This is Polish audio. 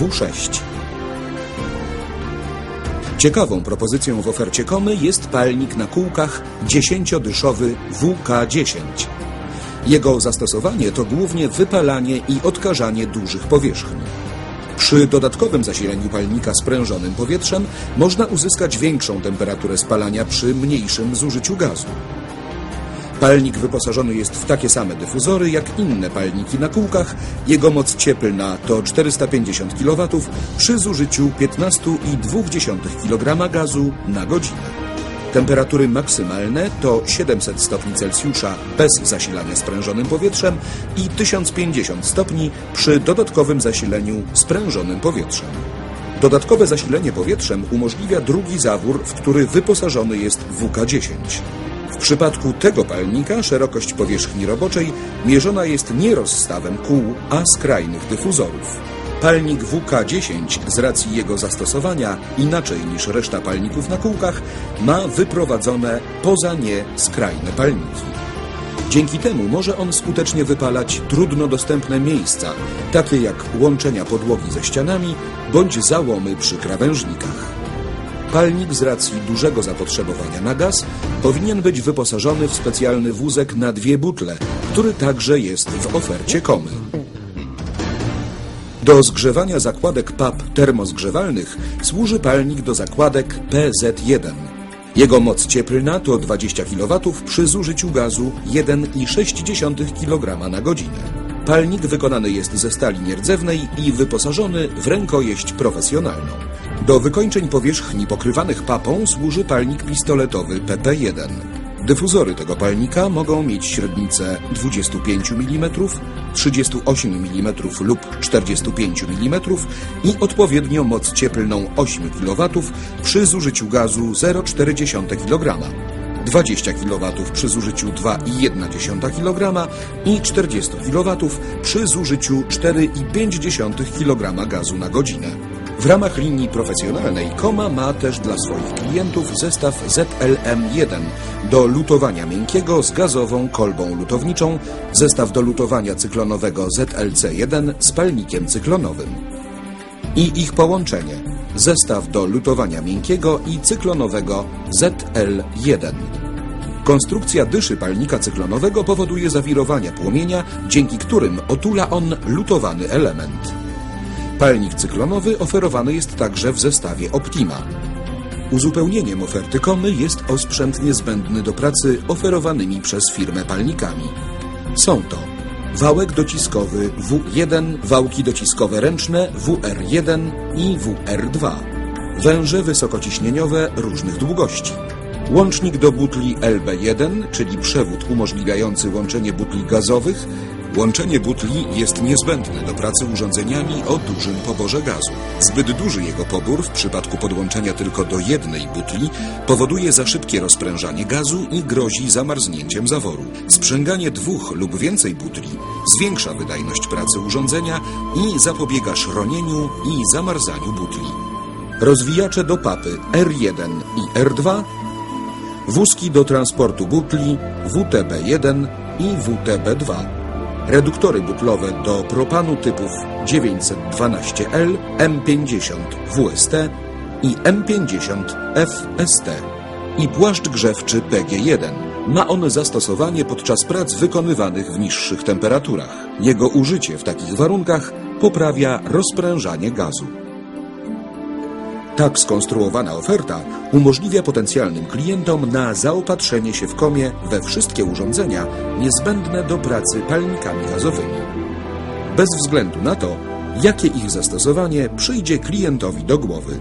W6. Ciekawą propozycją w ofercie Komy jest palnik na kółkach 10-dyszowy WK10. Jego zastosowanie to głównie wypalanie i odkażanie dużych powierzchni. Przy dodatkowym zasileniu palnika sprężonym powietrzem można uzyskać większą temperaturę spalania przy mniejszym zużyciu gazu. Palnik wyposażony jest w takie same dyfuzory jak inne palniki na kółkach. Jego moc cieplna to 450 kW przy zużyciu 15,2 kg gazu na godzinę. Temperatury maksymalne to 700 stopni Celsjusza bez zasilania sprężonym powietrzem i 1050 stopni przy dodatkowym zasileniu sprężonym powietrzem. Dodatkowe zasilenie powietrzem umożliwia drugi zawór, w który wyposażony jest WK-10. W przypadku tego palnika szerokość powierzchni roboczej mierzona jest nie rozstawem kół, a skrajnych dyfuzorów. Palnik WK-10 z racji jego zastosowania, inaczej niż reszta palników na kółkach, ma wyprowadzone poza nie skrajne palniki. Dzięki temu może on skutecznie wypalać trudno dostępne miejsca, takie jak łączenia podłogi ze ścianami bądź załomy przy krawężnikach. Palnik z racji dużego zapotrzebowania na gaz powinien być wyposażony w specjalny wózek na dwie butle, który także jest w ofercie komy. Do zgrzewania zakładek PAP termozgrzewalnych służy palnik do zakładek PZ1. Jego moc cieplna to 20 kW przy zużyciu gazu 1,6 kg na godzinę. Palnik wykonany jest ze stali nierdzewnej i wyposażony w rękojeść profesjonalną. Do wykończeń powierzchni pokrywanych papą służy palnik pistoletowy PP1. Dyfuzory tego palnika mogą mieć średnicę 25 mm, 38 mm lub 45 mm i odpowiednio moc cieplną 8 kW przy zużyciu gazu 0,4 kg. 20 kW przy zużyciu 2,1 kg i 40 kW przy zużyciu 4,5 kg gazu na godzinę. W ramach linii profesjonalnej Koma ma też dla swoich klientów zestaw ZLM1 do lutowania miękkiego z gazową kolbą lutowniczą, zestaw do lutowania cyklonowego ZLC1 z palnikiem cyklonowym i ich połączenie zestaw do lutowania miękkiego i cyklonowego ZL1. Konstrukcja dyszy palnika cyklonowego powoduje zawirowania płomienia, dzięki którym otula on lutowany element. Palnik cyklonowy oferowany jest także w zestawie Optima. Uzupełnieniem oferty Komy jest osprzęt niezbędny do pracy oferowanymi przez firmę palnikami. Są to wałek dociskowy W1, wałki dociskowe ręczne WR1 i WR2, węże wysokociśnieniowe różnych długości, łącznik do butli LB1, czyli przewód umożliwiający łączenie butli gazowych. Łączenie butli jest niezbędne do pracy urządzeniami o dużym poborze gazu. Zbyt duży jego pobór w przypadku podłączenia tylko do jednej butli powoduje za szybkie rozprężanie gazu i grozi zamarznięciem zaworu. Sprzęganie dwóch lub więcej butli zwiększa wydajność pracy urządzenia i zapobiega szronieniu i zamarzaniu butli. Rozwijacze do papy R1 i R2 wózki do transportu butli WTB1 i WTB2, reduktory butlowe do propanu typów 912L, M50 WST i M50 FST i płaszcz grzewczy PG1. Ma on zastosowanie podczas prac wykonywanych w niższych temperaturach. Jego użycie w takich warunkach poprawia rozprężanie gazu. Tak skonstruowana oferta umożliwia potencjalnym klientom na zaopatrzenie się w komie we wszystkie urządzenia niezbędne do pracy palnikami gazowymi. Bez względu na to, jakie ich zastosowanie przyjdzie klientowi do głowy.